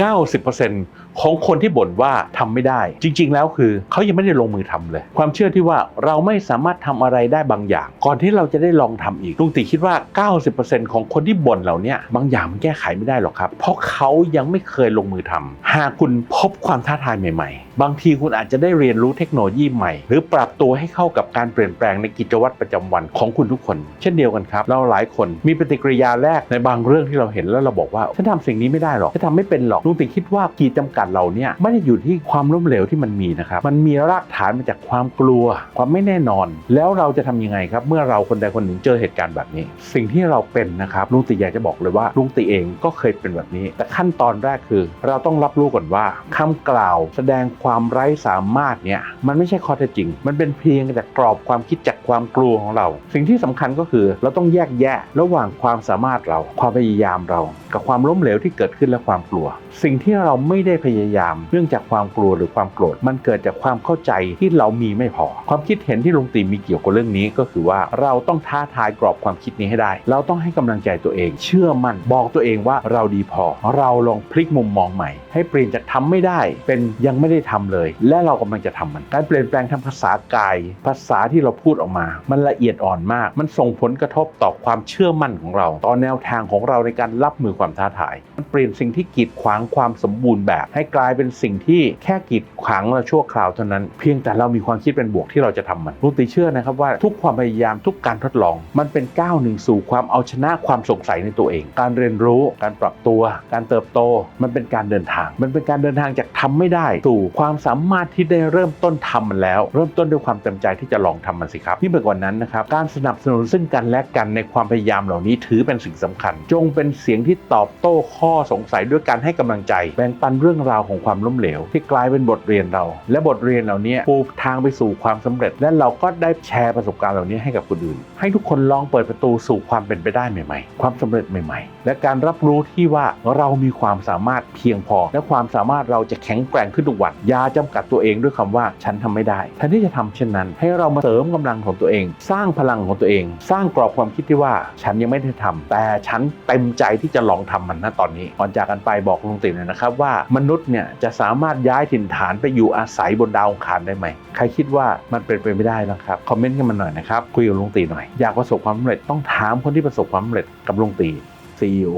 90%ของคนที่บ่นว่าทำไม่ได้ จริง ๆ แล้วคือเขายังไม่ได้ลงมือทำเลย ความเชื่อที่ว่าเราไม่สามารถทำอะไรได้บางอย่าง ก่อนที่เราจะได้ลองทำอีกลุงติคิดว่า 90%ของคนที่บ่นเหล่าเนี้ยบางอย่างมันแก้ไขไม่ได้หรอกครับ เพราะเขายังไม่เคยลงมือทำหากคุณพบความท้าทายใหม่ ๆ บางทีคุณอาจจะได้เรียนรู้เทคโนโลยีใหม่ หรือปรับตัวให้เข้ากับการเปลี่ยนแปลงในกิจวัตรประจำวันของคุณทุกคน เช่นเดียวกันครับ เราหลายคนมีปฏิกิริยาแรกในบางเรื่องที่เราเห็นแล้วเราบอกว่าฉันทำสิ่งนี้ไม่ได้หรอกฉันทำไม่เป็นหรอกลุงติคิดว่าขีดจำกัดเราเนี่ยไม่ได้อยู่ที่ความล้มเหลวที่มันมีนะครับมันมีรากฐานมาจากความกลัว ความไม่แน่นอน แล้วเราจะทำยังไงครับ เมื่อเราคนใดคนหนึ่งเจอเหตุการณ์แบบนี้ สิ่งที่เราเป็นนะครับลุงติอยากจะบอกเลยว่าลุงติเองก็เคยเป็นแบบนี้ แต่ขั้นตอนแรกคือ เราต้องรับรู้ก่อนว่าคำกล่าวแสดงความไร้สามารถเนี่ยมันไม่ใช่ข้อเท็จจริง มันเป็นเพียงแต่กรอบความคิดจากความกลัวของเรา สิ่งที่สำคัญก็คือเราต้องแยกแยะระหว่างความสามารถเรา ความพยายามเรา กับความล้มเหลวที่เกิดขึ้นและความกลัว สิ่งที่เราไม่ได้พยายาม เนื่องจากความกลัวหรือความโกรธมันเกิดจากความเข้าใจที่เรามีไม่พอ ความคิดเห็นที่ลุงตีมีเกี่ยวกับเรื่องนี้ก็คือว่าเราต้องท้าทายกรอบความคิดนี้ให้ได้ เราต้องให้กำลังใจตัวเอง เชื่อมั่นบอกตัวเองว่าเราดีพอ เราลองพลิกมุมมองใหม่ ให้เปลี่ยนจากทำไม่ได้เป็นยังไม่ได้ทำเลย และเรากำลังจะทำมัน การเปลี่ยนแปลงทางภาษากาย ภาษาที่เราพูดออกมา มันละเอียดอ่อนมาก มันส่งผลกระทบต่อความเชื่อมั่นของเรา ต่อแนวทางของเราในการรับมือความท้าทาย มันเปลี่ยนสิ่งที่กีดขวางความสมบูรณ์แบบ ให้กลายเป็นสิ่งที่แค่กีดขวางเราชั่วคราวเท่านั้น เพียงแต่เรามีความคิดเป็นบวกที่เราจะทำมันลุงตีเชื่อนะครับว่าทุกความพยายามทุกการทดลอง มันเป็นก้าวหนึ่งสู่ความเอาชนะความสงสัยในตัวเอง การเรียนรู้ การปรับตัว การเติบโต มันเป็นการเดินทาง มันเป็นการเดินทางจากทำไม่ได้สู่ความสามารถที่ได้เริ่มต้นทำมันแล้ว เริ่มต้นด้วยความเต็มใจที่จะลองทำมันสิครับที่เบิกว่านั้นนะครับการสนับสนุนซึ่งกันและกันในความพยายามเหล่านี้ถือเป็นสิ่งสำคัญ จงเป็นเสียงที่ตอบโต้ข้อสงสัยด้วยการให้กำลังใจ แบ่งปันเรื่องราวของความล้มเหลว ที่กลายเป็นบทเรียนเรา และบทเรียนเหล่านี้ปูทางไปสู่ความสำเร็จ และเราก็ได้แชร์ประสบการณ์เหล่านี้ให้กับคนอื่น ให้ทุกคนลองเปิดประตูสู่ความเป็นไปได้ใหม่ ๆ ความสำเร็จใหม่ ๆ และการรับรู้ที่ว่าเรามีความสามารถเพียงพอ และความสามารถเราจะแข็งแกร่งขึ้นทุกวันอย่าจำกัดตัวเองด้วยคำว่าฉันทำไม่ได้แทนที่จะทำเช่นนั้น ให้เรามาเสริมกำลังของตัวเอง สร้างพลังของตัวเอง สร้างกรอบความคิดที่ว่าฉันยังไม่ได้ทำแต่ฉันเต็มใจที่จะลองทำมันณตอนนี้ก่อนจากกันไปบอกลุงติ๋หน่อยนะครับว่ามนุษย์เนี่ยจะสามารถย้ายถิ่นฐานไปอยู่อาศัยบนดาวอังคารได้ไหมใครคิดว่ามันเป็นไปไม่ได้แล้วครับคอมเมนต์กันมาหน่อยนะครับคุยกับลุงตีหน่อยอยากประสบความสำเร็จต้องถามคนที่ประสบความสำเร็จกับลุงตี CEO